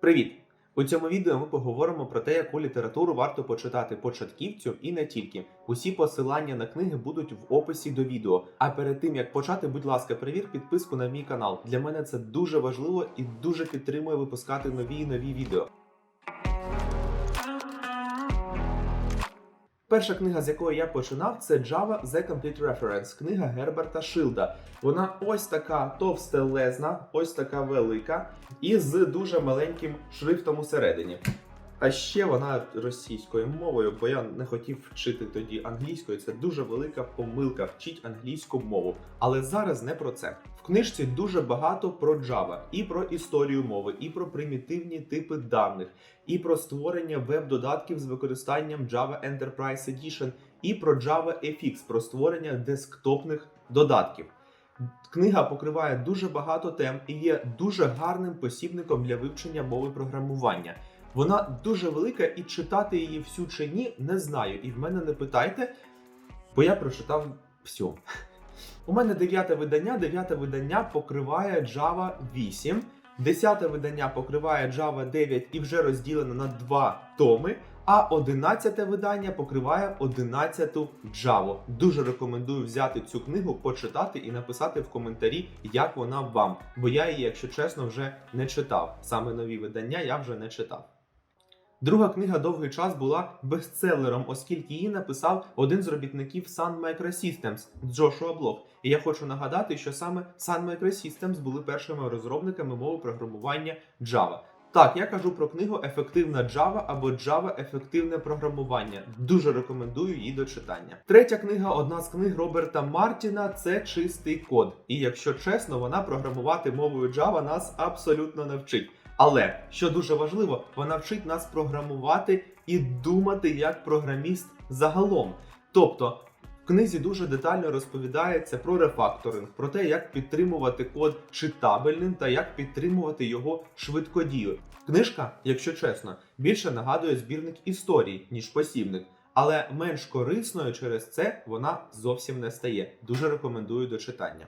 Привіт! У цьому відео ми поговоримо про те, яку літературу варто почитати початківцю і не тільки. Усі посилання на книги будуть в описі до відео. А перед тим як почати, будь ласка, перевір підписку на мій канал. Для мене це дуже важливо і дуже підтримує випускати нові і нові відео. Перша книга, з якої я починав, це Java The Complete Reference, книга Герберта Шилда. Вона ось така товстелезна, ось така велика, і з дуже маленьким шрифтом усередині. А ще вона російською мовою, бо я не хотів вчити тоді англійською. Це дуже велика помилка. Вчіть англійську мову. Але зараз не про це. В книжці дуже багато про Java, і про історію мови, і про примітивні типи даних, і про створення веб-додатків з використанням Java Enterprise Edition, і про Java FX, про створення десктопних додатків. Книга покриває дуже багато тем і є дуже гарним посібником для вивчення мови програмування. Вона дуже велика, і читати її всю чи ні, не знаю. І в мене не питайте, бо я прочитав всю. У мене дев'яте видання. Дев'яте видання покриває Java 8. Десяте видання покриває Java 9 і вже розділено на два томи. А 11 видання покриває 11 Java. Дуже рекомендую взяти цю книгу, почитати і написати в коментарі, як вона вам. Бо я її, якщо чесно, вже не читав. Саме нові видання я вже не читав. Друга книга довгий час була бестселером, оскільки її написав один з робітників Sun Microsystems Джошуа Блок. І я хочу нагадати, що саме Sun Microsystems були першими розробниками мови програмування Java. Так, я кажу про книгу Ефективна Java або Java Ефективне програмування. Дуже рекомендую її до читання. Третя книга, одна з книг Роберта Мартіна, це чистий код. І якщо чесно, вона програмувати мовою Java нас абсолютно не вчить. Але що дуже важливо, вона вчить нас програмувати і думати як програміст загалом. Тобто. В книзі дуже детально розповідається про рефакторинг, про те, як підтримувати код читабельним та як підтримувати його швидкодію. Книжка, якщо чесно, більше нагадує збірник історій, ніж посібник, але менш корисною через це вона зовсім не стає. Дуже рекомендую до читання.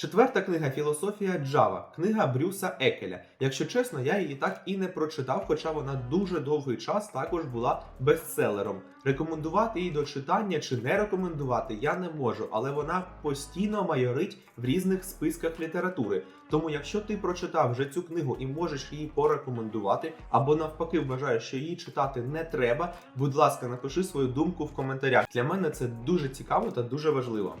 Четверта книга Філософія Джава, книга Брюса Екеля. Якщо чесно, я її так і не прочитав, хоча вона дуже довгий час також була бестселером. Рекомендувати її до читання чи не рекомендувати я не можу, але вона постійно майорить в різних списках літератури. Тому, якщо ти прочитав вже цю книгу і можеш її порекомендувати, або навпаки вважаєш, що її читати не треба, будь ласка, напиши свою думку в коментарях. Для мене це дуже цікаво та дуже важливо.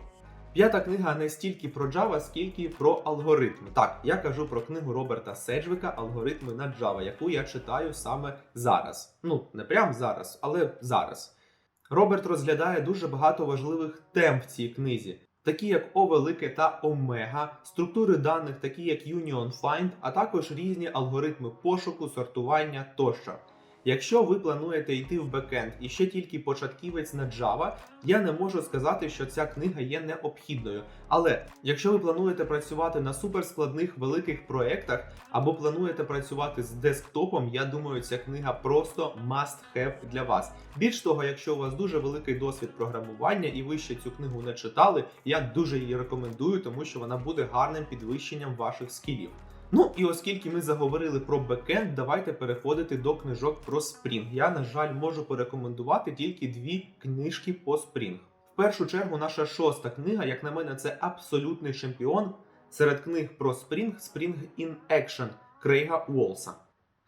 П'ята книга не стільки про Java, скільки про алгоритми. Так, я кажу про книгу Роберта Седжвика Алгоритми на Java, яку я читаю саме зараз. Ну, не прямо зараз, але зараз. Роберт розглядає дуже багато важливих тем в цій книзі, такі як О велике та омега, структури даних, такі як Union Find, а також різні алгоритми пошуку, сортування тощо. Якщо ви плануєте йти в бекенд і ще тільки початківець на Java, я не можу сказати, що ця книга є необхідною. Але якщо ви плануєте працювати на суперскладних великих проєктах або плануєте працювати з десктопом, я думаю, ця книга просто must have для вас. Більш того, якщо у вас дуже великий досвід програмування і ви ще цю книгу не читали, я дуже її рекомендую, тому що вона буде гарним підвищенням ваших скілів. Ну і оскільки ми заговорили про бекенд, давайте переходити до книжок про Spring. Я, на жаль, можу порекомендувати тільки дві книжки по Spring. В першу чергу, наша шоста книга, як на мене, це абсолютний чемпіон серед книг про Spring Spring in Action Крейга Уолса.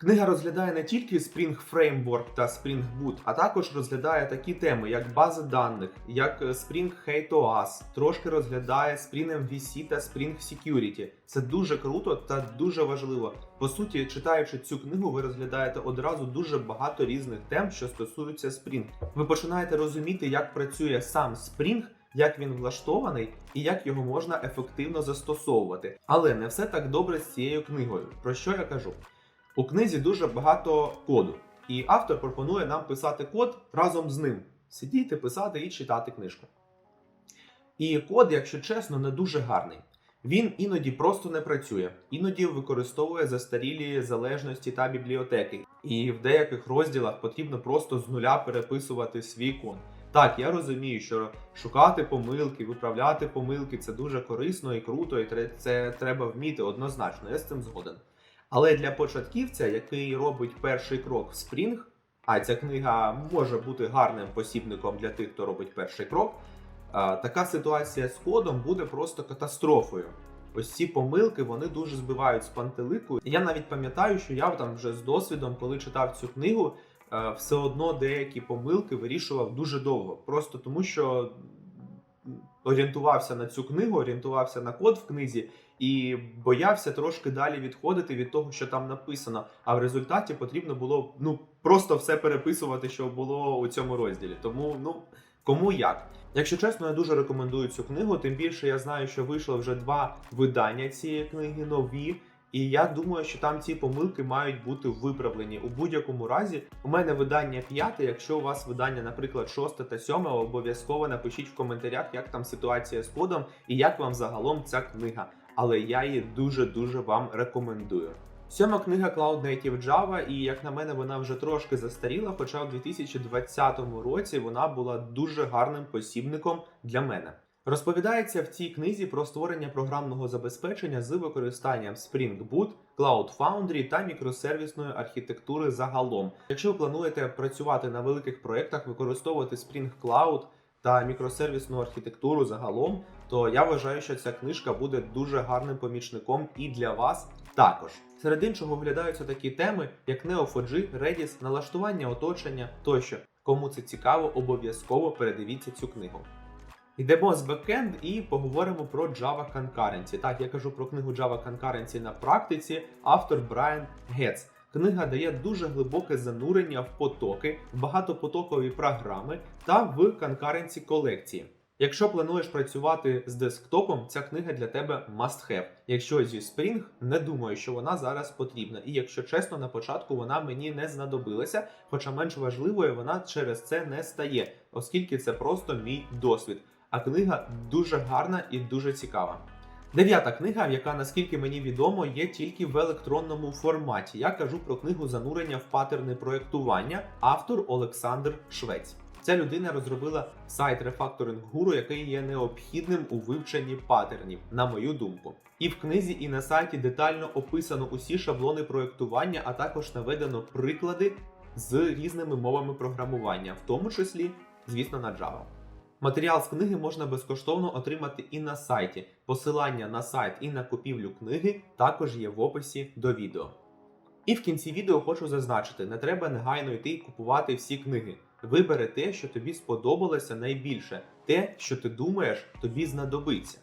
Книга розглядає не тільки Spring Framework та Spring Boot, а також розглядає такі теми, як бази даних, як Spring HATOAS, трошки розглядає Spring MVC та Spring Security. Це дуже круто та дуже важливо. По суті, читаючи цю книгу, ви розглядаєте одразу дуже багато різних тем, що стосуються Spring. Ви починаєте розуміти, як працює сам Spring, як він влаштований і як його можна ефективно застосовувати. Але не все так добре з цією книгою. Про що я кажу? У книзі дуже багато коду, і автор пропонує нам писати код разом з ним. Сидіти, писати і читати книжку. І код, якщо чесно, не дуже гарний. Він іноді просто не працює, іноді використовує застарілі залежності та бібліотеки. І в деяких розділах потрібно просто з нуля переписувати свій код. Так, я розумію, що шукати помилки, виправляти помилки це дуже корисно і круто, і це треба вміти однозначно. Я з цим згоден. Але для початківця, який робить перший крок в Spring, а ця книга може бути гарним посібником для тих, хто робить перший крок, така ситуація з кодом буде просто катастрофою. Ось ці помилки вони дуже збивають з пантелику. Я навіть пам'ятаю, що я там вже з досвідом, коли читав цю книгу, все одно деякі помилки вирішував дуже довго. Просто тому, що орієнтувався на цю книгу, орієнтувався на код в книзі і боявся трошки далі відходити від того, що там написано. А в результаті потрібно було ну просто все переписувати, що було у цьому розділі. Тому ну кому як. Якщо чесно, я дуже рекомендую цю книгу. Тим більше я знаю, що вийшло вже два видання цієї книги нові. І я думаю, що там ці помилки мають бути виправлені у будь-якому разі. У мене видання п'яте. Якщо у вас видання, наприклад, шосте та сьоме, обов'язково напишіть в коментарях, як там ситуація з кодом і як вам загалом ця книга. Але я її дуже дуже вам рекомендую. Сьома книга Cloud Native Java, і як на мене, вона вже трошки застаріла, хоча в 2020 році вона була дуже гарним посібником для мене. Розповідається в цій книзі про створення програмного забезпечення з використанням Spring Boot, Cloud Foundry та мікросервісної архітектури загалом. Якщо ви плануєте працювати на великих проєктах, використовувати Spring Cloud та мікросервісну архітектуру загалом, то я вважаю, що ця книжка буде дуже гарним помічником і для вас також. Серед іншого оглядаються такі теми, як Neo4j, Redis, налаштування оточення тощо. Кому це цікаво, обов'язково передивіться цю книгу. Йдемо з бекенд і поговоримо про Java Concurrency. Так, я кажу про книгу Java Concurrency на практиці, автор Брайан Гетц. Книга дає дуже глибоке занурення в потоки, в багатопотокові програми та в конкуренці колекції. Якщо плануєш працювати з десктопом, ця книга для тебе must have. Якщо зі Spring, не думаю, що вона зараз потрібна. І якщо чесно, на початку вона мені не знадобилася, хоча менш важливою вона через це не стає, оскільки це просто мій досвід. А книга дуже гарна і дуже цікава. Дев'ята книга, яка, наскільки мені відомо, є тільки в електронному форматі. Я кажу про книгу занурення в патерни проєктування, автор Олександр Швець. Ця людина розробила сайт Refactoring Guru, який є необхідним у вивченні патернів, на мою думку. І в книзі, і на сайті детально описано усі шаблони проєктування, а також наведено приклади з різними мовами програмування, в тому числі, звісно, на Java. Матеріал з книги можна безкоштовно отримати і на сайті. Посилання на сайт і на купівлю книги також є в описі до відео. І в кінці відео хочу зазначити: не треба негайно йти і купувати всі книги. Вибери те, що тобі сподобалося найбільше, те, що ти думаєш, тобі знадобиться.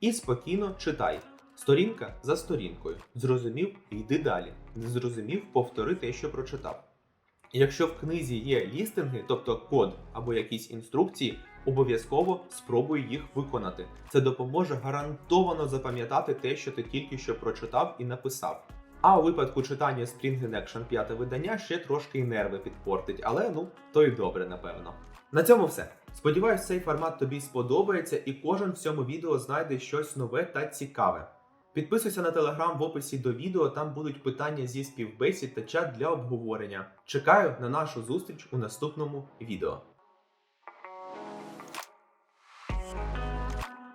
І спокійно читай. Сторінка за сторінкою. Зрозумів, йди далі. Не зрозумів, повтори те, що прочитав. Якщо в книзі є лістинги, тобто код або якісь інструкції, обов'язково спробуй їх виконати. Це допоможе гарантовано запам'ятати те, що ти тільки що прочитав і написав. А у випадку читання Spring in Action 5 видання ще трошки й нерви підпортить, але ну то й добре, напевно. На цьому все. Сподіваюсь, цей формат тобі сподобається, і кожен в цьому відео знайде щось нове та цікаве. Підписуйся на телеграм в описі до відео, там будуть питання зі співбесід та чат для обговорення. Чекаю на нашу зустріч у наступному відео.